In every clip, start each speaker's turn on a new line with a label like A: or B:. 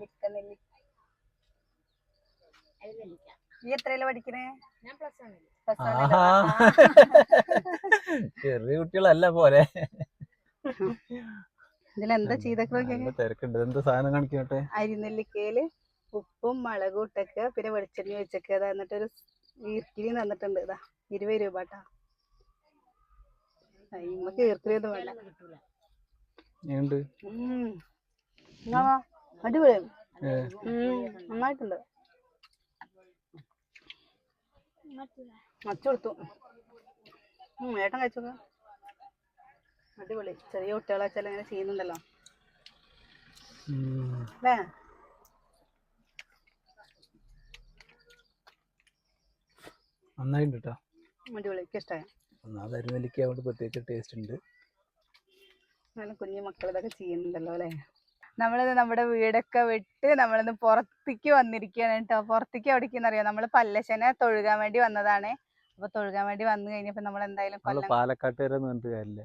A: നെല്ലിക്ക നെല്ലിക്ക നീ പഠിക്കണേ.
B: ചെറിയ കുട്ടികളല്ല പോലെ
A: ഇതിലെന്താ ചെയ്തൊക്കെ
B: സാധനം കാണിക്കട്ടെ?
A: അരിനെല്ലിക്കയിൽ ഉപ്പും മുളകും ഇട്ടൊക്കെ പിന്നെ വെളിച്ചെണ്ണ വെച്ചൊക്കെ അതാ എന്നിട്ടൊരു ഈർക്കിലി തന്നിട്ടുണ്ട്. ഇതാ ഇരുപത് രൂപ കേട്ടാ നമുക്ക് ഈർക്കിലി ഒന്നും വേണ്ട.
C: കിട്ടൂല
B: ഉണ്ട്
A: ഉം. എന്നാ വാ. അടിപൊളി.
B: ഏ,
A: ഉം, നന്നായിട്ടുണ്ട്. മച്ചു കൊടുത്തു. ഏട്ടൻ കഴിച്ചോക്ക അടിപൊളി. ചെറിയ കുട്ടികളെ വെച്ചാൽ ഇങ്ങനെ ചെയ്യുന്നുണ്ടല്ലോ. അല്ലേ?
B: നന്നായിട്ടുണ്ട് കേട്ടോ
A: അടിപൊളി. ഇഷ്ടമായി
B: ഒന്നാമത് അരിനെല്ലിക്ക കൊണ്ട് പ്രത്യേകിച്ച് ടേസ്റ്റ് ഉണ്ട്.
A: നല്ല കുഞ്ഞു മക്കൾ ഇതൊക്കെ ചെയ്യുന്നുണ്ടല്ലോ അല്ലേ? നമ്മളിത് നമ്മുടെ വീടൊക്കെ വിട്ട് നമ്മളിന്ന് പുറത്തേക്ക് വന്നിരിക്കുകയാണ് കേട്ടോ. പുറത്തേക്ക് എവിടേക്കെന്ന് അറിയാം നമ്മൾ പല്ലശനെ തൊഴുകാൻ വേണ്ടി വന്നതാണ്. അപ്പൊ തൊഴുകാൻ വേണ്ടി വന്നു കഴിഞ്ഞപ്പോ നമ്മൾ എന്തായാലും
B: പാലക്കാട്ടുകാരെന്ന് പറഞ്ഞിട്ട് കാര്യമില്ല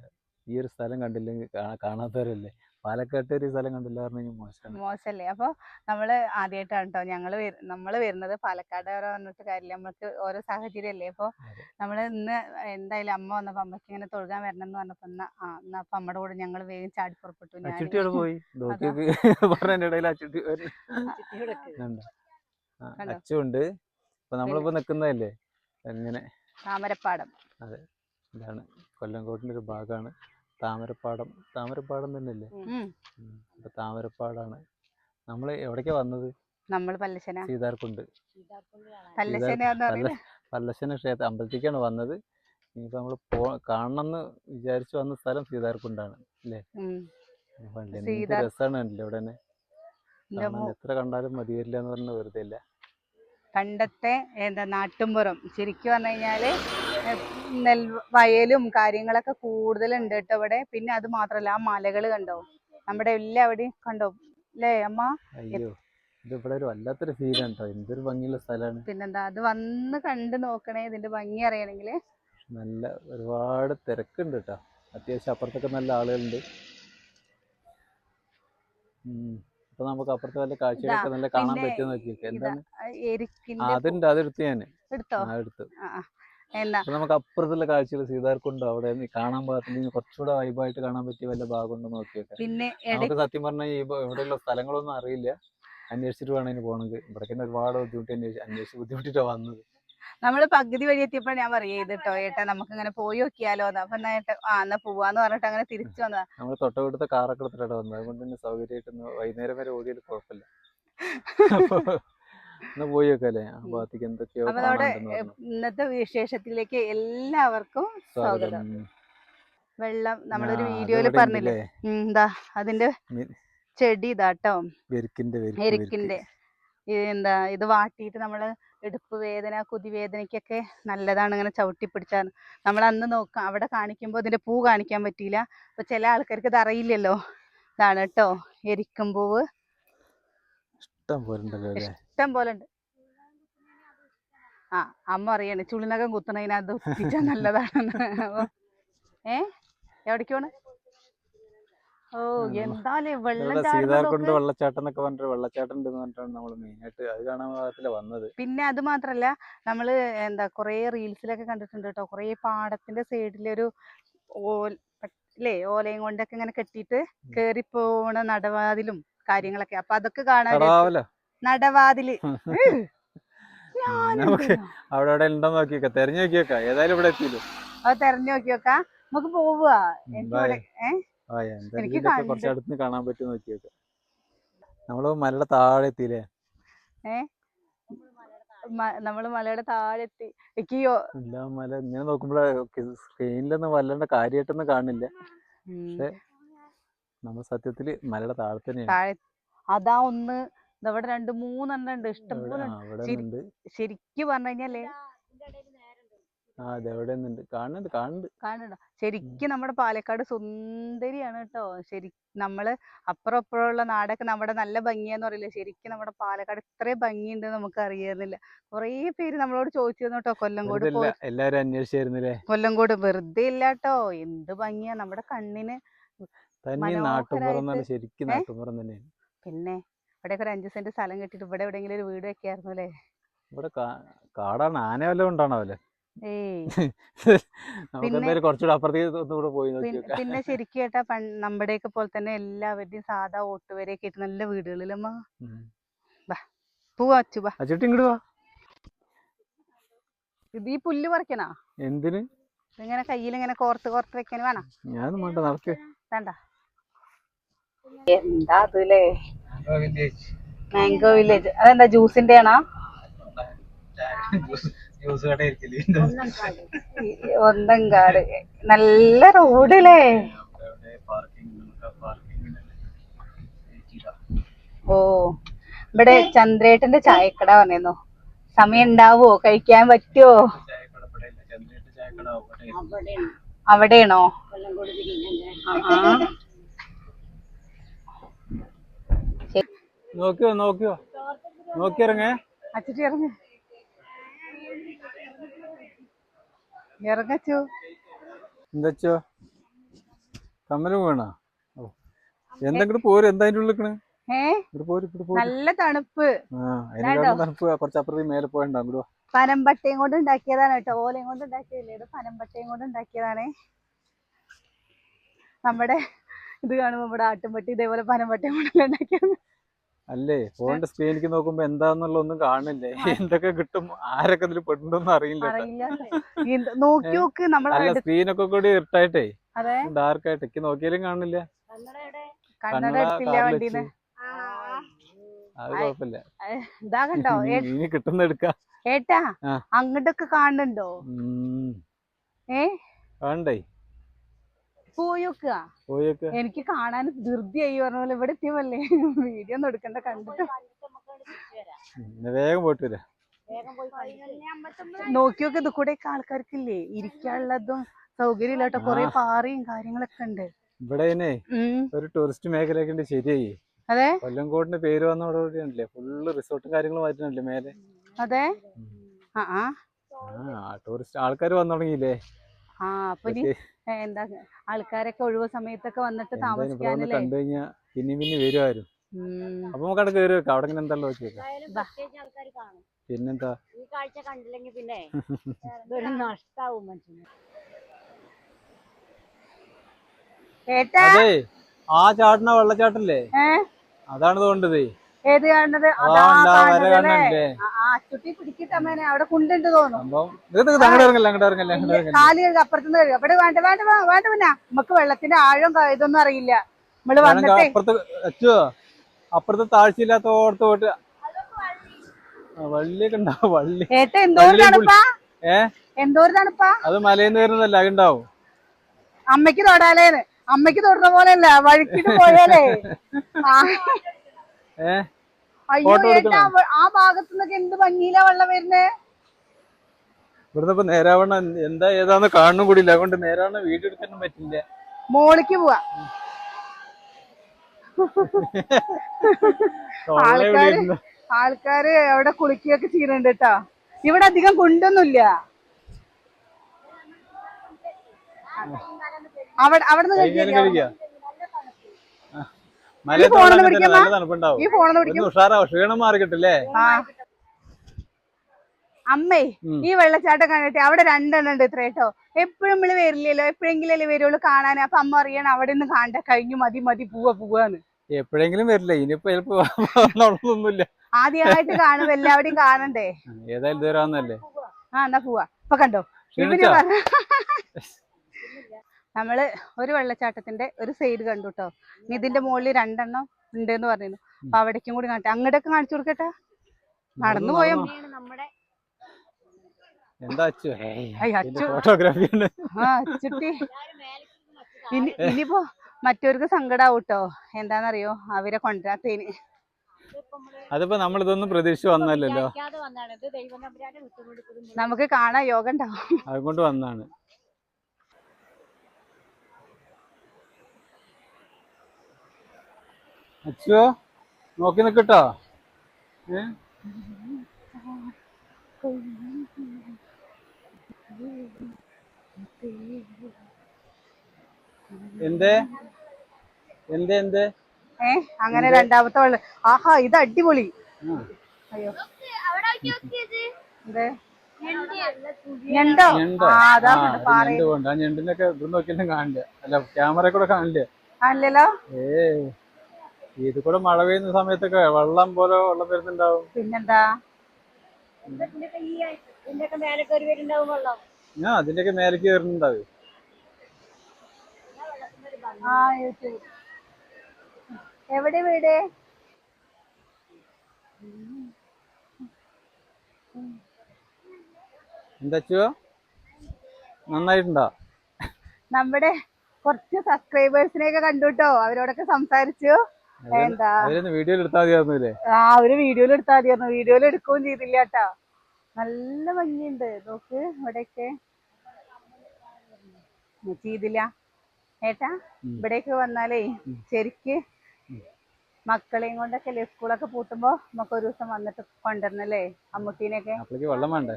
B: ഈ ഒരു സ്ഥലം കണ്ടില്ലെങ്കിൽ കാണാ- കാണാത്തവരല്ലേ? പാലക്കാട്ടുകാർ ഒരു സ്ഥലം കണ്ടില്ല പറഞ്ഞു കഴിഞ്ഞാൽ മോശമാണ്.
A: മോശമല്ലേ? അപ്പൊ നമ്മൾ ആദ്യമായിട്ടാണ് കേട്ടോ ഞങ്ങൾ വരു- നമ്മൾ വരുന്നത് പാലക്കാട് വരെ പറഞ്ഞിട്ട് കാര്യമില്ല. നമുക്ക് ഓരോ സാഹചര്യം അല്ലേ അപ്പൊ
B: അതെ.
A: നമ്മൾ ഇന്ന് എന്തായാലും അമ്മ വന്നപ്പോ അമ്മയ്ക്ക് ഇങ്ങനെ തൊഴുകാൻ വരണം എന്ന് പറഞ്ഞപ്പോ എന്നാ ആ എന്നാ അപ്പൊ അമ്മയുടെ കൂടെ ഞങ്ങൾ വേഗം ചാടി പുറപ്പെട്ടു. ഞാൻ
B: പോയി? അച്ചുണ്ട്. ഇപ്പൊ നമ്മളിപ്പോ നിക്കുന്നതല്ലേ? എങ്ങനെ?
A: താമരപ്പാടം.
B: ഇതാണ് കൊല്ലംകോട്ടിന്റെ ഒരു ഭാഗമാണ്. താമരപ്പാടം താമരപ്പാടം തന്നെയല്ലേ. അപ്പൊ താമരപ്പാടാണ്. നമ്മൾ എവിടേക്കാ വന്നത്?
A: നമ്മൾ പല്ലശന
B: സീതാർക്കുണ്ട്.
A: പല്ലശന
B: പല്ലശ്ശന ക്ഷേത്രം അമ്പലത്തിലേക്കാണ് വന്നത്. ഇനിയിപ്പോ നമ്മൾ പോ കാണണമെന്ന് വിചാരിച്ചു വന്ന സ്ഥലം സീതാർക്കുണ്ടാണ് അല്ലേ? രസമാണ് കണ്ടില്ലേ ഇവിടെ തന്നെ? എത്ര കണ്ടാലും മതിവരില്ല എന്ന് പറഞ്ഞ വെറുതെ ഇല്ല.
A: പണ്ടത്തെ എന്താ നാട്ടുംപുറം ശരിക്കും പറഞ്ഞു കഴിഞ്ഞാൽ നെൽ വയലും കാര്യങ്ങളൊക്കെ കൂടുതലുണ്ട് കേട്ടോ ഇവിടെ. പിന്നെ അത് മാത്രല്ല ആ മലകൾ കണ്ടോ? നമ്മുടെ എല്ലാവിടെയും കണ്ടോ? അല്ലേ അമ്മ?
B: അയ്യോ ഇതിവിടെ ഒരു വല്ലാത്തൊരു ഫീൽ കേട്ടോ എന്തൊരു ഭംഗിയുള്ള സ്ഥലമാണ്.
A: പിന്നെന്താ അത് വന്ന് കണ്ട് നോക്കണേ ഇതിന്റെ ഭംഗി അറിയണമെങ്കിൽ
B: നല്ല ഒരുപാട് തിരക്കുണ്ട് കേട്ടോ അത്യാവശ്യം അപ്പുറത്തൊക്കെ നല്ല ആളുകളുണ്ട്. അപ്പൊ നമുക്ക് അപ്പുറത്തെ വല്ല കാഴ്ചകളൊക്കെ നല്ല കാണാൻ പറ്റുമെന്ന് നോക്കിയൊക്കെ എന്താണ്? അതുണ്ട് അതെടുത്ത് ഞാൻ
A: എടുത്തോ?
B: നമുക്ക് അപ്പുറത്തുള്ള കാഴ്ചകൾ സീതാർക്കുണ്ടോ? അവിടെ നിന്ന് കാണാൻ പാകത്തിന് കുറച്ചുകൂടെ വൈബായിട്ട് കാണാൻ പറ്റിയ വല്ല ഭാഗമുണ്ടോ നോക്കിയൊക്കെ.
A: പിന്നെ
B: നമുക്ക് സത്യം പറഞ്ഞാൽ ഇവിടെയുള്ള സ്ഥലങ്ങളൊന്നും അറിയില്ല. അന്വേഷിച്ചിട്ട് വേണം ഇനി പോകണമെങ്കിൽ ഇവിടെ തന്നെ ഒരുപാട് ബുദ്ധിമുട്ട് അന്വേഷിച്ച് അന്വേഷിച്ച് ബുദ്ധിമുട്ടിട്ടാ വന്നത്.
A: നമ്മൾ പകുതി വഴി എത്തിയപ്പോ ഞാൻ പറയേ ഇത് കേട്ടോ ഏട്ടാ നമുക്ക് ഇങ്ങനെ പോയി നോക്കിയാലോ? അപ്പൊ എന്നാ ഏട്ടാ ആ എന്നാ പോവാന്ന് പറഞ്ഞിട്ട് അങ്ങനെ തിരിച്ചു വന്നതാ.
B: നമ്മൾ തൊട്ടടുത്ത കാറൊക്കെ എടുത്തിട്ടാണ് വന്നത്. അതുകൊണ്ട് തന്നെ സൗകര്യമായിട്ട് വൈകുന്നേരം വരെ ഓടിയാലും കുഴപ്പമില്ല. പോയി വെക്കല്ലേ ആ ഭാഗത്തേക്ക് എന്തൊക്കെയോ.
A: ഇന്നത്തെ വിശേഷത്തിലേക്ക് എല്ലാവർക്കും സ്വാഗതം. വെള്ളം നമ്മളൊരു
B: വീഡിയോയിൽ
A: പറഞ്ഞില്ലേ? എന്താ അതിന്റെ ചെടി ഇതാട്ടോ എരിക്കിന്റെ എന്താ ഇത് വാട്ടിയിട്ട് നമ്മൾ ഇടുപ്പ് വേദന കുതിവേദനയ്ക്കൊക്കെ നല്ലതാണ് ഇങ്ങനെ ചവിട്ടി പിടിച്ചാൽ. നമ്മൾ അന്ന് നോക്കാം അവിടെ കാണിക്കുമ്പോൾ ഇതിന്റെ പൂ കാണിക്കാൻ പറ്റിയില്ല. അപ്പൊ ചില ആൾക്കാർക്ക് ഇത് അറിയില്ലല്ലോ. ഇതാണ് കേട്ടോ എരിക്കും പൂവ്.
B: ഇഷ്ടം പോലെ
A: ഇഷ്ടം പോലെ ഉണ്ട് ആ അമ്മ അറിയണേ ചുളിനകം കുത്തണതിനകത്ത് ഒത്തിച്ചാൽ നല്ലതാണെന്ന്. ഏ? എവിടേക്ക് പോണ് ഓ. എന്താലേ.
B: വെള്ളച്ചാട്ടം എന്നൊക്കെ പറഞ്ഞിട്ട് വെള്ളച്ചാട്ടം ഉണ്ട് പറഞ്ഞിട്ടാണ് നമ്മൾ മെയിനായിട്ട് അത് കാണാൻ ഭാഗത്തിൽ വന്നത്.
A: പിന്നെ അത് മാത്രല്ല നമ്മൾ എന്താ കൊറേ റീൽസിലൊക്കെ കണ്ടിട്ടുണ്ട് കേട്ടോ കൊറേ പാടത്തിന്റെ സൈഡിലൊരു അല്ലേ ഓലയും കൊണ്ടൊക്കെ ഇങ്ങനെ കെട്ടിയിട്ട് കേറി പോണ നടവാതിലും കാര്യങ്ങളൊക്കെ. അപ്പൊ അതൊക്കെ കാണാൻ നടവാതിൽ.
B: നമുക്ക്? അവിടെ അവിടെ ഉണ്ടോ നോക്കിയേക്കാം. തെരഞ്ഞു നോക്കിയേക്കാം. ഏതായാലും ഇവിടെ എത്തിയില്ലോ?
A: അത് തെരഞ്ഞു നോക്കി നോക്കാം നമുക്ക് പോവുക എനിക്ക്
B: ബൈ.
A: ഇവിടെ ഏ?
B: ആ എന്തായാലും
A: എനിക്ക്
B: ഇതിന്റെയൊക്കെ കുറച്ച്
A: കണ്ട്-
B: അടുത്ത് കാണാൻ പറ്റും നോക്കിയേക്കാം. നമ്മൾ മലയുടെ താഴെ എത്തിയില്ലേ?
A: നമ്മൾ മലയുടെ താഴെ എത്തി. എക്കിയോ
B: എല്ലാ മല ഇങ്ങനെ നോക്കുമ്പോഴേ സ്ക്രീനിലൊന്നും വല്ലാണ്ട് കാര്യമായിട്ടൊന്നും കാണില്ല. പക്ഷെ നമ്മൾ സത്യത്തിൽ മലയുടെ താഴെ തന്നെയാണ്.
A: അതാ ഒന്ന് ഇതവിടെ രണ്ട് മൂന്നെണ്ണം ഉണ്ട്.
B: ഇഷ്ടം
A: ഇഷ്ടംപോലെ ശരിക്കും പറഞ്ഞു കഴിഞ്ഞാലേ ശരിക്കും നമ്മുടെ പാലക്കാട് സുന്ദരിയാണ് കേട്ടോ. ശരി നമ്മൾ അപ്പുറം ഇപ്പുറമുള്ള നാടൊക്കെ നമ്മുടെ നല്ല ഭംഗിയാന്ന് പറയില്ലേ? ശരിക്കും നമ്മുടെ പാലക്കാട് ഇത്രയും ഭംഗിയുണ്ട് നമുക്ക് അറിയാറില്ല കൊറേ പേര് നമ്മളോട് ചോദിച്ചിരുന്നു കേട്ടോ കൊല്ലംകോട്
B: എല്ലാരും അന്വേഷിച്ചിരുന്നില്ലേ
A: കൊല്ലംകോട് വെറുതെ ഇല്ല കേട്ടോ. എന്ത് ഭംഗിയാ. നമ്മുടെ കണ്ണിന്
B: ശരിക്കും
A: പിന്നെ ഇവിടെയൊക്കെ ഒരു അഞ്ച് സെന്റ് സ്ഥലം കിട്ടിയിട്ട് ഇവിടെ എവിടെയെങ്കിലും ഒരു വീട് വെക്കായിരുന്നു അല്ലേ?
B: ഇവിടെ കാടാണ് ആന വല്ലതും ഉണ്ടാണാവല്ലേ
A: പിന്നെ- ശരിക്കും കേട്ടാ നമ്മുടെയൊക്കെ പോലെ തന്നെ എല്ലാവരുടെയും സാധാ ഓട്ടുവരെയൊക്കെ ആയിട്ട് നല്ല വീടുകളിലമ്മ. പോവാ അച്ചു
B: വാ.
A: ഇത് ഈ പുല്ല് പറിക്കണോ?
B: എന്തിന്?
A: ഇങ്ങനെ കയ്യിൽ ഇങ്ങനെ കോർത്ത് കോർത്ത് വെക്കാൻ വേണം?
B: ഞാൻ നടക്ക്.
A: വേണ്ട. എന്താ അതല്ലേ മാംഗോ വില്ലേജ് അതെന്താ ജ്യൂസിന്റെ ആണോ ഒന്നങ്കാട് നല്ല റോഡിലേ. ഓ ഇവിടെ ചന്ദ്രേട്ടന്റെ ചായക്കട പറഞ്ഞിരുന്നു സമയം ഉണ്ടാവോ കഴിക്കാൻ പറ്റുമോ? അവിടെയാണോ.
B: നോക്കിയോ നോക്കിയോ നോക്കിയിറങ്ങേ
A: അച്ചിട്ട് ഇറങ്ങ. ഇറങ്ങച്ചു
B: എന്താച്ചോ കമ്മൽ വേണോ എന്തെങ്കിലും പോര്? എന്താ അതിന്റെ പോര്
A: നല്ല തണുപ്പ്.
B: തണുപ്പ്. കുറച്ച് അപ്പുറത്ത് മേലെ പോയണ്ടാ ഇങ്ങോട്ട് വാ.
A: പനമ്പട്ടയും കൊണ്ട് ഉണ്ടാക്കിയതാണ് കേട്ടോ. ഓലയും കൊണ്ട് ഉണ്ടാക്കിയല്ലേ ഇത് പനമ്പട്ടയും കൊണ്ട് ഉണ്ടാക്കിയതാണ്. നമ്മുടെ ഇത് കാണുമ്പോ ഇവിടെ ആട്ടുംപട്ടി ഇതേപോലെ പനമ്പട്ടയും കൊണ്ടല്ലേ ഉണ്ടാക്കിയത്?
B: അല്ലേ? ഫോണിന്റെ സ്ക്രീനിലേക്ക് നോക്കുമ്പോ എന്താന്നുള്ള ഒന്നും കാണില്ലേ എന്തൊക്കെ കിട്ടും? ആരൊക്കെ ഇതിൽ പെട്ടുണ്ടോന്നും അറിയില്ല.
A: നോക്കി
B: സ്ക്രീനൊക്കെ കൂടി
A: ഇട്ടായിട്ടെ.
B: ഡാർക്ക് ആയിട്ട്. എനിക്ക് നോക്കിയാലും കാണില്ല
A: കണ്ണട
B: കണ്ണട
A: എടുത്തില്ല
B: കാറിൽ
A: വണ്ടീന്ന്.
B: അത് കുഴപ്പമില്ല.
A: ഇതാ കണ്ടോ? ഏ-
B: ഇനി കിട്ടുന്ന എടുക്കാം.
A: ഏട്ടാ അങ്ങോട്ടൊക്കെ കാണുന്നുണ്ടോ? ഏ?
B: വേണ്ടേ
A: പോയോക്കുക
B: പോയൊക്കെ
A: എനിക്ക് കാണാൻ ധൃതിയായി പറഞ്ഞ പോലെ ഇവിടെ എത്തിയല്ലേ വീഡിയോ ഒന്നും എടുക്കണ്ട കണ്ടിട്ട്.
B: നോക്കിയൊക്കെ വേഗം പോയിട്ട് വരാം.
A: നോക്കി നോക്കി ഇത് കൂടെ ആൾക്കാർക്കില്ലേ? ഇരിക്കാനുള്ളതും സൗകര്യം ഇല്ലാട്ടോ കൊറേ. പാറയും കാര്യങ്ങളൊക്കെ ഉണ്ട്.
B: ഇവിടെ ഒരു ടൂറിസ്റ്റ് മേഖലയൊക്കെ ഉണ്ട് ശരിയായി.
A: അതെ?
B: കൊല്ലംകോടിന്റെ പേര് വന്നോടുകൂടിയാണല്ലേ ഫുള്ള് റിസോർട്ടും കാര്യങ്ങളും ആയിട്ടുണ്ട് മേലെ?
A: അതെ? ആ
B: ടൂറിസ്റ്റ് ആൾക്കാർ വന്നു തുടങ്ങിയില്ലേ?
A: ആ അപ്പൊ എന്താ ആൾക്കാരൊക്കെ ഒഴിവ് സമയത്തൊക്കെ വന്നിട്ട് താമസിക്കാനല്ലേ?
B: പിന്നെ പിന്നെ വരുമാരും
A: ഉം.
B: അപ്പൊ നമുക്ക് അവിടെ കയറി വെക്കാം. അവിടെ ഇങ്ങനെ പിന്നെന്താ?
C: ഈ കാഴ്ച കണ്ടില്ലെങ്കിൽ പിന്നെ നഷ്ടാവും മനുഷ്യന്.
B: അതെ ആ ചാട്ടണ വെള്ളച്ചാട്ടല്ലേ? അതാണ് തോണ്ടത്
A: ഏത് കാണുന്നത്?
B: ആ
A: അതാ അമ്മേനെ ചുട്ടി അവിടെ കുണ്ടുണ്ട് തോന്നുന്നു. കാൽ അപ്പുറത്തുനിന്ന് കഴിയും അവിടെ വേണ്ട വേണ്ട വേണ്ട പിന്നെ. നമുക്ക് വെള്ളത്തിന്റെ ആഴം ഇതൊന്നും അറിയില്ല.
B: നമ്മൾ
A: വന്നിട്ടേ.
B: അപ്പുറത്ത് താഴ്ചയില്ലാത്ത ഓർത്ത് പോയിട്ട്. വള്ളിയൊക്കെ ഉണ്ടാവും വള്ളി.
A: ഏട്ട എന്തോരം
B: വള്ളിയും
A: തണുപ്പാ?
B: ഏ?
A: എന്തോരം തണുപ്പാ?
B: അത് മലയിന്ന് വരുന്നതല്ല അതുണ്ടാവും.
A: അമ്മയ്ക്ക് തൊടാലേന്ന്. അമ്മയ്ക്ക് തൊടുന്ന പോലെയല്ല വഴുക്കിട്ട് പോയാലേ. അയ്യോ ഏട്ടാ ആ ഭാഗത്തു നിന്നൊക്കെ എന്ത് ഭംഗിയിലാ വെള്ളം വരുന്നേ?
B: ഇവിടുന്ന് ഇപ്പൊ നേരാവണ്ണം എന്താ ഏതാന്ന് കാണുന്നു കൂടിയില്ല. അതുകൊണ്ട് നേരാവണ്ണം വീഡിയോ എടുക്കാനും പറ്റില്ല.
A: മോളിക്ക് പോവാ. ആൾക്കാര് ആൾക്കാര് അവിടെ കുളിക്കുകയൊക്കെ ചെയ്യുന്നുണ്ട് കേട്ടോ. ഇവിടെ അധികം കുണ്ടൊന്നുമില്ല. അവിടെ അവിടെ നിന്ന്
B: കൈകാര്യം കഴിക്കുക
A: ഈ
B: മലയത്ത്
A: ഫോണിന്ന്
B: വെള്ളം
A: പിടിക്കാൻ
B: നല്ല തണുപ്പുണ്ടാവും
A: ഈ ഫോണെന്ന് പിടിക്കും
B: ഒന്ന് ഉഷാറാവും ക്ഷീണം മാറി കിട്ടില്ലേ
A: അമ്മേ. ഈ വെള്ളച്ചാട്ടം കണ്ടിട്ട് അവിടെ രണ്ടെണ്ണം ഉണ്ട് ഇത്ര കേട്ടോ. എപ്പോഴും നമ്മൾ വരില്ലല്ലോ. എപ്പോഴെങ്കിലും വരുള്ളൂ കാണാൻ അപ്പൊ അമ്മ അറിയണം അവിടെ നിന്ന് കാണണ്ട. കഴിഞ്ഞു മതി മതി പോവാ പോവാന്ന്.
B: എപ്പോഴെങ്കിലും വരില്ല. ഇനിയിപ്പോ
A: ആദ്യമായിട്ട് കാണുമ്പോ എല്ലാവരും കാണണ്ടേ?
B: ഏതായാലും
A: ആ എന്നാ പോവാ. ഇപ്പൊ കണ്ടോ? ഇവർ നമ്മൾ ഒരു വെള്ളച്ചാട്ടത്തിന്റെ ഒരു സൈഡ് കണ്ടു കേട്ടോ ഇതിന്റെ മുകളിൽ രണ്ടെണ്ണം ഉണ്ട് എന്ന് പറയുന്നു അപ്പൊ അവിടേക്കും കൂടി കാണട്ടെ അങ്ങോട്ടൊക്കെ കാണിച്ചു കൊടുക്കട്ടെ? നടന്നു പോയ?
C: നമ്മുടെ
B: എന്താ അച്ചു?
A: അയ്യ, അച്ചു.
B: ഫോട്ടോഗ്രാഫി
A: ആ ഇനി ഇനിയിപ്പോ മറ്റവർക്ക് സങ്കടാവും കേട്ടോ എന്താന്നറിയോ? അവരെ കൊണ്ടാത്തേന്
B: അതിപ്പോ നമ്മൾ ഇതൊന്നും പ്രതീക്ഷ വന്നല്ലോ
A: നമുക്ക് കാണാൻ യോഗ ഉണ്ടാവും.
B: അതുകൊണ്ട് വന്നാണ് അച്ചുവോ നോക്കി നിക്കട്ടോ ഏ? എന്തേ? എന്തേ എന്തേ?
A: ഏ അങ്ങനെ രണ്ടാമത്തെ വെള്ളം ആഹാ ഇത് അടിപൊളി. അയ്യോ. എന്ത്? ഞണ്ടോ?
B: ഞണ്ടോ?
A: ആ അതാ
B: ആ,
A: കണ്ടു
B: ഒരു
A: പാറ
B: ഞണ്ട് കൊണ്ട്. ആ ഞണ്ടിന്റെ ഒക്കെ നോക്കിയാലും കാണില്ല അല്ല ക്യാമറ കൂടെ കാണില്ല
A: കാണില്ലല്ലോ
B: ഏ ഇത് കൂടെ മഴ പെയ്യുന്ന സമയത്തൊക്കെ വെള്ളം പോലെ വെള്ളം വരുന്നുണ്ടാവും.
A: പിന്നെന്താ?
C: വരുന്നുണ്ടാവും
B: ഞാൻ അതിന്റെയൊക്കെ മേലേക്ക് കയറുന്നുണ്ടാവും
A: യൂട്യൂബ്. എവിടെ വീട്?
B: എന്താച്ചോ നന്നായിട്ടുണ്ടോ?
A: നമ്മുടെ കുറച്ച് സബ്സ്ക്രൈബേഴ്സിനെയൊക്കെ കണ്ടുട്ടോ അവരോടൊക്കെ സംസാരിച്ചു. എന്താ?
B: വീഡിയോയിൽ
A: ആ അവർ വീഡിയോയിൽ എടുത്താൽ മതിയായിരുന്നു. വീഡിയോയിൽ എടുക്കുകയും ചെയ്തില്ല കേട്ടാ നല്ല ഭംഗിയുണ്ട്. നോക്ക് ഇവിടെയൊക്കെ. ചെയ്തില്ല. ഏട്ടാ ഇവിടേക്ക് വന്നാലേ ശരിക്ക് മക്കളെയും കൊണ്ടൊക്കെ അല്ലേ സ്കൂളൊക്കെ പൂട്ടുമ്പോ നമുക്ക് ഒരു ദിവസം വന്നിട്ട് കൊണ്ടുവരണല്ലേ? അമ്മൂട്ടീനെയൊക്കെ.
B: അപ്പോഴേക്ക് വെള്ളം വേണ്ടേ?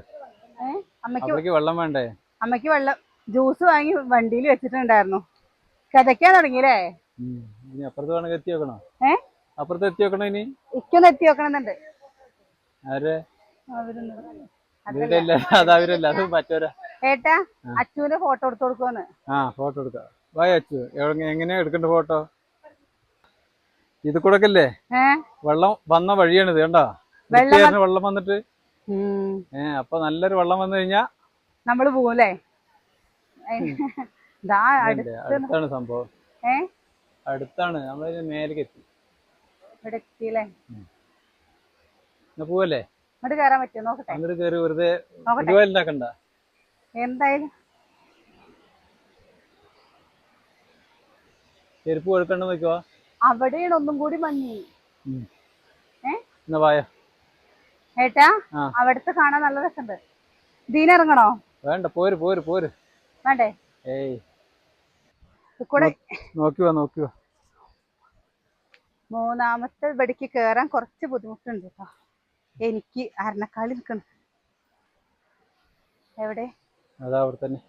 A: അമ്മയ്ക്ക്
B: വെള്ളം വേണ്ടേ?
A: അമ്മയ്ക്ക് വെള്ളം ജ്യൂസ് വാങ്ങി വണ്ടിയിൽ വെച്ചിട്ടുണ്ടായിരുന്നു. കഥയ്ക്കാൻ തുടങ്ങിയില്ലേ.
B: ഇനി അപ്പുറത്ത് വേണമെങ്കിൽ എത്തി വെക്കണോ?
A: ഏ?
B: അപ്പുറത്ത് എത്തി വെക്കണോ ഇനി?
A: ഇക്കൊന്ന് എത്തി വെക്കണമെന്നുണ്ട്
B: ആരെ? വീടല്ല അത് അവരല്ല അത് മറ്റവരാ.
A: ഏട്ടാ അച്ചുവിന്റെ ഫോട്ടോ എടുത്തു കൊടുക്കുമെന്ന്
B: ആ ഫോട്ടോ എടുക്കാം. വായ അച്ചു എവിടെ- എങ്ങനെയാ എടുക്കണ്ട ഫോട്ടോ ഇത് കൂടെ ഒക്കെ അല്ലേ
A: ഏഹ്
B: വെള്ളം വന്ന വഴിയാണിത് കണ്ടോ?
A: വെള്ളം
B: വന്നിട്ട്. ഏ അപ്പൊ നല്ലൊരു വെള്ളം വന്നു കഴിഞ്ഞാ
A: നമ്മൾ പോകൂലേ
B: അടുത്താണ് സംഭവം.
A: ഏ?
B: അടുത്താണ്. നമ്മൾ മേലേക്ക് എത്തി.
A: ഇവിടെ എത്തിയില്ലേ?
B: പോവല്ലേ?
A: ഇങ്ങോട്ട് കയറാൻ പറ്റുമോ? നോക്കട്ടെ.
B: അങ്ങോട്ട് കയറി വെറുതെ ഉണ്ടാക്കണ്ട.
A: എന്തായാലും?
B: ചെരുപ്പ് കൊടുക്കണ്ട നോക്കുവാ
A: അവിടെയാണ് ഒന്നും കൂടി മഞ്ഞി. ഏട്ടാ. അവിടുത്തെ കാണാൻ നല്ല രസമുണ്ട്. ദീനിറങ്ങണോ
B: വേണ്ട പോര് പോര് പോര്.
A: വേണ്ടേ?
B: ഏയ്.
A: കൂടെ
B: നോക്കി വാ നോക്കി
A: മൂന്നാമത്തെ ഇവിടേക്ക് കേറാൻ കുറച്ച് ബുദ്ധിമുട്ടുണ്ട് കേട്ടോ എനിക്ക് അരണക്കാളി നിൽക്കണം. എവിടെ?
B: അതാ അവിടെ തന്നെ.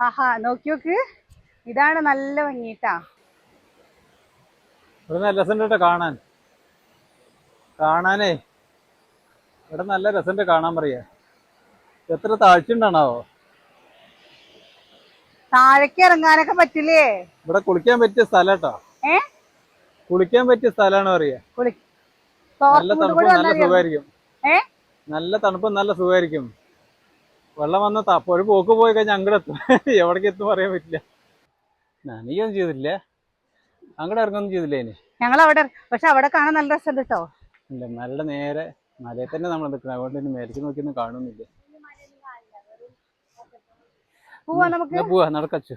A: ആഹാ നോക്കി നോക്ക്. ഇതാണ് നല്ല ഭംഗിട്ടാ.
B: ഇവിടെ നല്ല രസമുണ്ട് കാണാൻ. കാണാനേ. ഇവിടെ നല്ല രസമുണ്ട് കാണാൻ പറയാ. എത്ര താഴ്ചയുണ്ടാണാവോ?
A: താഴേക്ക് ഇറങ്ങാനൊക്കെ പറ്റില്ലേ?
B: ഇവിടെ കുളിക്കാൻ പറ്റിയ സ്ഥലട്ടോ.
A: ഏ?
B: കുളിക്കാൻ പറ്റിയ സ്ഥലാണോ പറയാ
A: കുളി
B: നല്ല തണുപ്പും നല്ല സുഖമായിരിക്കും നല്ല തണുപ്പും നല്ല സുഖമായിരിക്കും വെള്ളം വന്ന തപ്പ ഒരു പോക്ക് പോയി കഴിഞ്ഞാൽ അങ്ങോട്ട് എത്തും. എവിടേക്ക് എത്തും പറയാൻ പറ്റില്ല. നനയൊന്നും ചെയ്തില്ലേ. അങ്ങോട്ട് ഇറങ്ങൊന്നും ചെയ്തില്ലേ ഇനി.
A: ഞങ്ങൾ അവിടെ പക്ഷെ അവിടെ കാണാൻ നല്ല രസമുണ്ട് കേട്ടോ.
B: ഇല്ല മലയുടെ നേരെ മലയിൽ തന്നെ നമ്മൾ നിൽക്കണം. അതുകൊണ്ട് മേലേക്ക് നോക്കിയൊന്നും കാണുന്നില്ല.
A: പോവാ നമുക്ക്?
B: പോവാ നടക്കച്ചു.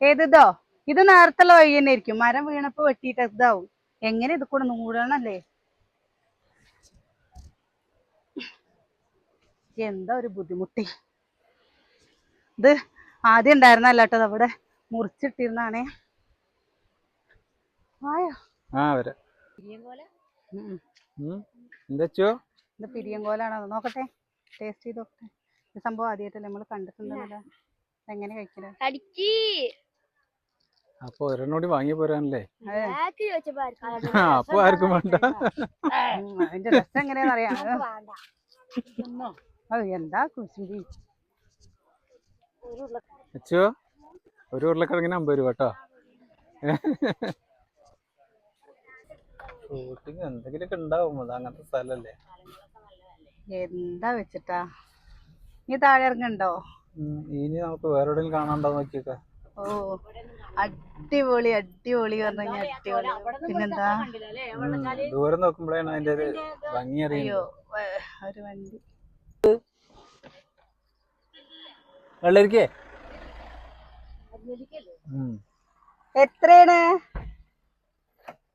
A: ഏതോ ഇത് നേരത്തുള്ള വഴി തന്നെ ആയിരിക്കും. മരം വീണപ്പോ വെട്ടിയിട്ട് ഇതാവും. എങ്ങനെ ഇത് കൂടെ നൂടണല്ലേ? എന്താ ഒരു ബുദ്ധിമുട്ടി? ഇത് ആദ്യം ഉണ്ടായിരുന്നല്ല കേട്ടോ അവിടെ മുറിച്ചിട്ടിരുന്നാണേ. ആയോ
B: ആ വരാം.
C: പോലെ.
B: എന്താച്ചോ?
A: ഇത് പിരിയങ്കോലാണോ നോക്കട്ടെ. ടേസ്റ്റ് ചെയ്ത് നോക്കട്ടെ. ഈ സംഭവം ആദ്യമായിട്ടല്ലേ നമ്മൾ കണ്ടിട്ടുണ്ടല്ലോ എങ്ങനെ കഴിക്കണേ
C: കടിക്ക്
B: അപ്പൊ ഒരെണ്ണോടി വാങ്ങി പോരാനല്ലേ? അപ്പൊ ആർക്കും വേണ്ട.
A: അതിന്റെ രസം എങ്ങനെയാന്ന് അറിയാം. അത് എന്താ കുശുമ്പി?
B: അച്ചോ ഒരു ഉരുളക്കിഴങ്ങിന് അമ്പത് രൂപ കേട്ടോ. ഷൂട്ടിങ് എന്തെങ്കിലുമൊക്കെ ഉണ്ടാവും. അത് അങ്ങനത്തെ സ്ഥലല്ലേ
A: എന്താ വെച്ചിട്ടാ? നീ താഴെ ഇറങ്ങണ്ടോ?
B: ഇനി നമുക്ക് വേറെ എവിടെയും കാണാണ്ടോ നോക്കിയൊക്കെ.
A: ഓ അടിപൊളി അടിപൊളി പറഞ്ഞു അടിപൊളി. പിന്നെന്താ?
B: ദൂരം നോക്കുമ്പോഴാണ് അതിന്റെ ഒരു ഭംഗി
A: വേ- ഒരു വണ്ടി.
B: വെള്ളരിക്കേ?
A: എത്രയാണ്?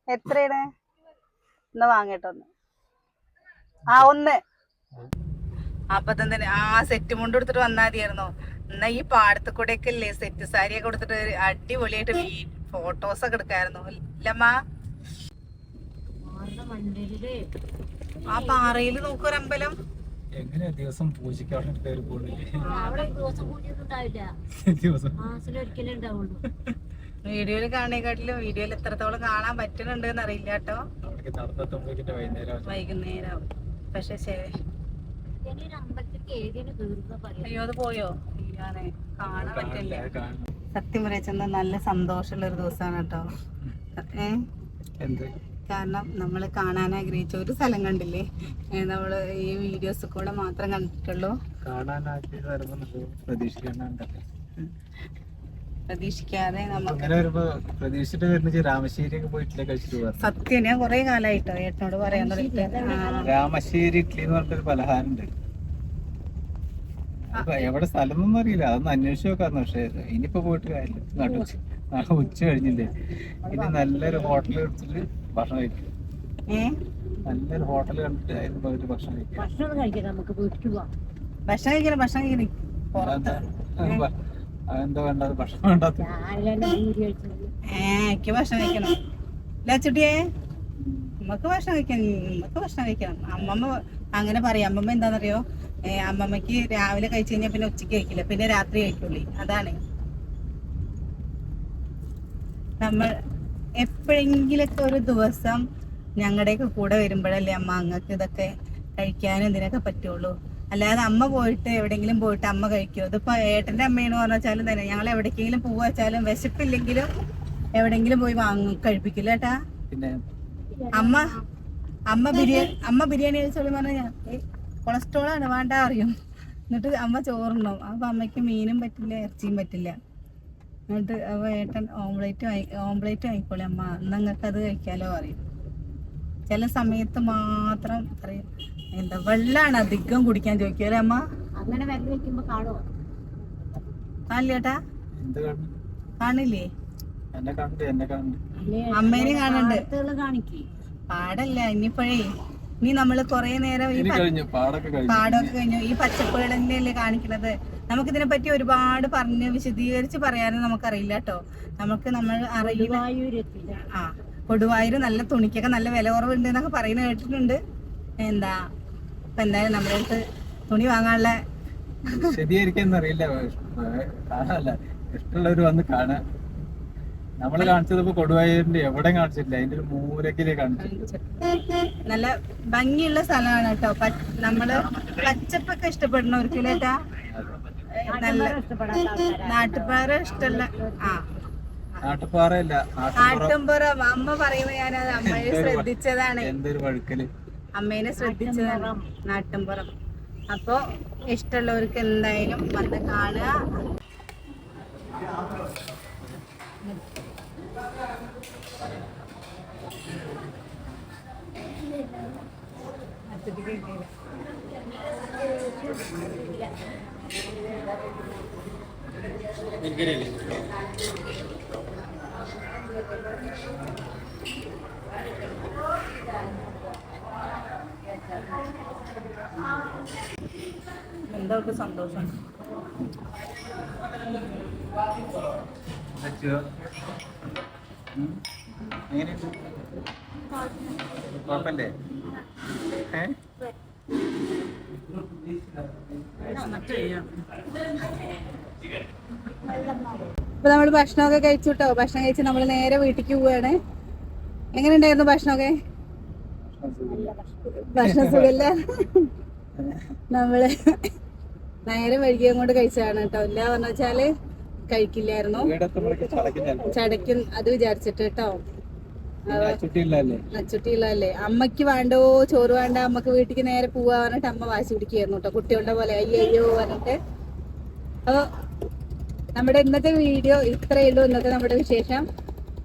A: എത്രയാണ്? എന്നാ വാങ്ങട്ടോ ഒന്ന്. ആ ഒന്ന്. അപ്പൊ തന്നെ ആ സെറ്റ് മുണ്ട് എടുത്തിട്ട് വന്നാ മതിയായിരുന്നോ. എന്നാ ഈ പാടത്ത് കൂടെ ഒക്കെ അല്ലേ സെറ്റ് സാരിയൊക്കെ കൊടുത്തിട്ട് അടിപൊളിയായിട്ട് ഫോട്ടോസ് ഒക്കെ എടുക്കായിരുന്നു. ഇല്ലമ്മാ. ആ പാറയിൽ നോക്കൊരമ്പലം
B: എങ്ങനെയാ ദിവസം അവിടെ കയറി പോണില്ലേ
C: അവിടെ ദിവസം പൂജയൊന്നും ഉണ്ടാവില്ല.
B: ദിവസം.
C: മാസത്തിലൊരിക്കലേ ഉണ്ടാവുള്ളൂ.
A: വീഡിയോയിൽ കാണേക്കാട്ടിലും വീഡിയോയിൽ എത്രത്തോളം കാണാൻ പറ്റുന്നുണ്ട് എന്ന് അറിയില്ല കേട്ടോ.
B: വൈകുന്നേരം
A: പക്ഷെ അയ്യോ അത് പോയോ? കാണാൻ പറ്റില്ല. സത്യം പറയച്ചെന്ന നല്ല സന്തോഷമുള്ള ഒരു ദിവസമാണ് കേട്ടോ. ഏ? കാരണം നമ്മൾ കാണാൻ ആഗ്രഹിച്ച ഒരു സ്ഥലം കണ്ടില്ലേ? നമ്മൾ ഈ വീഡിയോസ് കൂടെ മാത്രം കണ്ടിട്ടുള്ളൂ.
B: കാണാൻ പ്രതീക്ഷിക്കണ്ടല്ലേ
A: പ്രതീക്ഷിക്കാതെ നമുക്ക്
B: രാമശ്ശേരി
A: സത്യം ഞാൻ കൊറേ കാലായിട്ടോ ഏട്ടനോട് പറയാൻ തുടങ്ങിട്ട്
B: രാമശ്ശേരി ഇഡ്ഡലി എന്ന് പറഞ്ഞൊരു പലഹാരം ഉണ്ട് എവിടെ സ്ഥലം ഒന്നും അറിയില്ല. അതൊന്ന് അന്വേഷിച്ച് നോക്കാന്ന് പക്ഷേ ഇനിയിപ്പോ പോയിട്ട് കാര്യമില്ല. നാളെ ഉച്ച കഴിഞ്ഞില്ലേ? ഇനി നല്ലൊരു ഹോട്ടൽ എടുത്തിട്ട് ഭക്ഷണം കഴിക്കും. നല്ലൊരു ഹോട്ടൽ കണ്ടിട്ട് അതിൽ പോയിട്ട് ഭക്ഷണം കഴിക്കും.
C: ഭക്ഷണം കഴിക്കാം. നമുക്ക് വീട്ടിൽ പോവാം.
A: ഭക്ഷണം കഴിക്കണം ഭക്ഷണം കഴിക്കണം
B: അതെന്താ വേണ്ടത്? ഭക്ഷണം
A: ഏ എനിക്ക് ഭക്ഷണം കഴിക്കണം. ലച്ചുട്ടിയെ നമുക്ക് ഭക്ഷണം കഴിക്കണം നമുക്ക് ഭക്ഷണം കഴിക്കണം. അമ്മമ്മ അങ്ങനെ പറയും. അമ്മമ്മ എന്താണെന്നറിയോ അമ്മമ്മക്ക് രാവിലെ കഴിച്ചു കഴിഞ്ഞാൽ പിന്നെ ഉച്ചയ്ക്ക് കഴിക്കില്ല. പിന്നെ രാത്രി കഴിക്കുള്ളൂ. അതാണ്. നമ്മൾ എപ്പോഴെങ്കിലൊക്കെ ഒരു ദിവസം ഞങ്ങളുടെയൊക്കെ കൂടെ വരുമ്പോഴല്ലേ അമ്മ അങ്ങക്ക് ഇതൊക്കെ കഴിക്കാനും ഇതിനൊക്കെ പറ്റുള്ളൂ. അല്ലാതെ അമ്മ പോയിട്ട് എവിടെയെങ്കിലും പോയിട്ട് അമ്മ കഴിക്കുമോ ഇതിപ്പോ ഏട്ടന്റെ അമ്മയെന്ന് പറഞ്ഞാലും തന്നെ. ഞങ്ങൾ എവിടേക്കെങ്കിലും പോവാ വെച്ചാലും വിശപ്പില്ലെങ്കിലും എവിടെങ്കിലും പോയി വാങ്ങും കഴിപ്പിക്കില്ല ഏട്ടാ?
B: പിന്നെ
A: അമ്മ അമ്മ ബിരിയാണി അമ്മ ബിരിയാണി കഴിച്ചോളി പറഞ്ഞ കൊളസ്ട്രോൾ ആണ് വേണ്ട അറിയും എന്നിട്ട് അമ്മ ചോറുണ്ടോ അപ്പൊ അമ്മയ്ക്ക് മീനും പറ്റില്ല ഇറച്ചിയും പറ്റില്ല. എന്നിട്ട് അപ്പൊ ഏട്ടൻ ഓംലേറ്റ് ഓംലേറ്റ് വാങ്ങിക്കോളി അമ്മ. എന്നങ്ങൾക്ക് നിങ്ങൾക്ക് അത് കഴിക്കാലോ അറിയും ചില സമയത്ത് മാത്രം പറയും എന്താ വെള്ളാണ് അധികം കുടിക്കാൻ ചോദിക്കല്ലേ അമ്മ?
C: അങ്ങനെ വെക്കുമ്പോ കാണുമോ
A: കാണില്ലേട്ടാ
B: എന്ത്
A: കാണില്ലേ? അമ്മേനെ കാണുന്നുണ്ട്
C: കാണിക്കേ.
A: പാടല്ല ഇനിയിപ്പോഴേ ഇനി നമ്മൾ കൊറേ നേരം ഈ
B: കഴിഞ്ഞു പാടൊക്കെ കഴിഞ്ഞു.
A: പാടമൊക്കെ കഴിഞ്ഞു. ഈ പച്ചപ്പുകൾ കാണിക്കണത്? കാണിക്കണത് നമുക്കിതിനെ പറ്റി ഒരുപാട് പറഞ്ഞ് വിശദീകരിച്ച് പറയാനും നമുക്കറിയില്ല കേട്ടോ. നമുക്ക് നമ്മൾ അറിയില്ല ആ കൊടുവായൂര് നല്ല തുണിക്കൊക്കെ നല്ല വില കുറവുണ്ട് എന്നൊക്കെ പറയുന്നത് കേട്ടിട്ടുണ്ട്. എന്താ ഇപ്പൊ എന്തായാലും നമ്മുടെ അടുത്ത് തുണി വാങ്ങാനുള്ള
B: ശരിയായിരിക്കും അറിയില്ല. കാണാനല്ല. ഇഷ്ടമുള്ളവര് വന്ന് കാണാൻ നമ്മൾ കാണിച്ചത് ഇപ്പൊ കൊടുവായൂരിന്റെ എവിടെ കാണിച്ചില്ല അതിന്റെ ഒരു മൂലക്കിലേ കാണിച്ചിട്ടുണ്ട്
A: നല്ല ഭംഗിയുള്ള സ്ഥലമാണ് കേട്ടോ. നമ്മൾ പച്ചപ്പൊക്കെ ഇഷ്ടപ്പെടുന്നവർക്ക് കേട്ടാ നല്ല നാട്ടുപാറ ഇഷ്ടമല്ല ആ.
B: നാട്ടുപാറയല്ല നാട്ടുപുറം.
A: നാട്ടുംപുറം. അമ്മ പറയുമ്പോ ഞാനത് അമ്മയെ ശ്രദ്ധിച്ചതാണ്.
B: എന്തൊരു വഴുക്കൽ.
A: അമ്മേനെ ശ്രദ്ധിച്ചതാണ് നാട്ടുംപുറം. അപ്പൊ ഇഷ്ടമുള്ളവർക്ക് എന്തായാലും വന്ന് കാണുക. എന്തൊക്കെ സന്തോഷം? ഇപ്പൊ നമ്മൾ ഭക്ഷണമൊക്കെ കഴിച്ചു കേട്ടോ ഭക്ഷണം കഴിച്ച് നമ്മൾ നേരെ വീട്ടിലേക്ക് പോവാണ്. എങ്ങനെയുണ്ടായിരുന്നു ഭക്ഷണമൊക്കെ? ഭക്ഷണം സുഖമില്ല നമ്മൾ നേരം വൈകിയും കൊണ്ട് കഴിച്ചതാണ് കേട്ടോ. ഇല്ല പറഞ്ഞ വെച്ചാൽ കഴിക്കില്ലായിരുന്നു.
B: ചടക്കും
A: ചടയ്ക്കും അത് വിചാരിച്ചിട്ട് കേട്ടോ.
B: അച്ചുട്ടിയുള്ളതല്ലേ?
A: നച്ചുട്ടിയുള്ളതല്ലേ അമ്മയ്ക്ക് വേണ്ടോ ചോറ് വേണ്ട അമ്മയ്ക്ക് വീട്ടിക്ക് നേരെ പോവാ പറഞ്ഞിട്ട് അമ്മ വാശി പിടിക്കുകയായിരുന്നു കേട്ടോ. കുട്ടികളുടെ പോലെ അയ്യോ അയ്യോ പറഞ്ഞിട്ട്. അപ്പൊ നമ്മുടെ ഇന്നത്തെ വീഡിയോ ഇത്രയേ ഉള്ളൂ. ഇന്നത്തെ നമ്മുടെ വിശേഷം.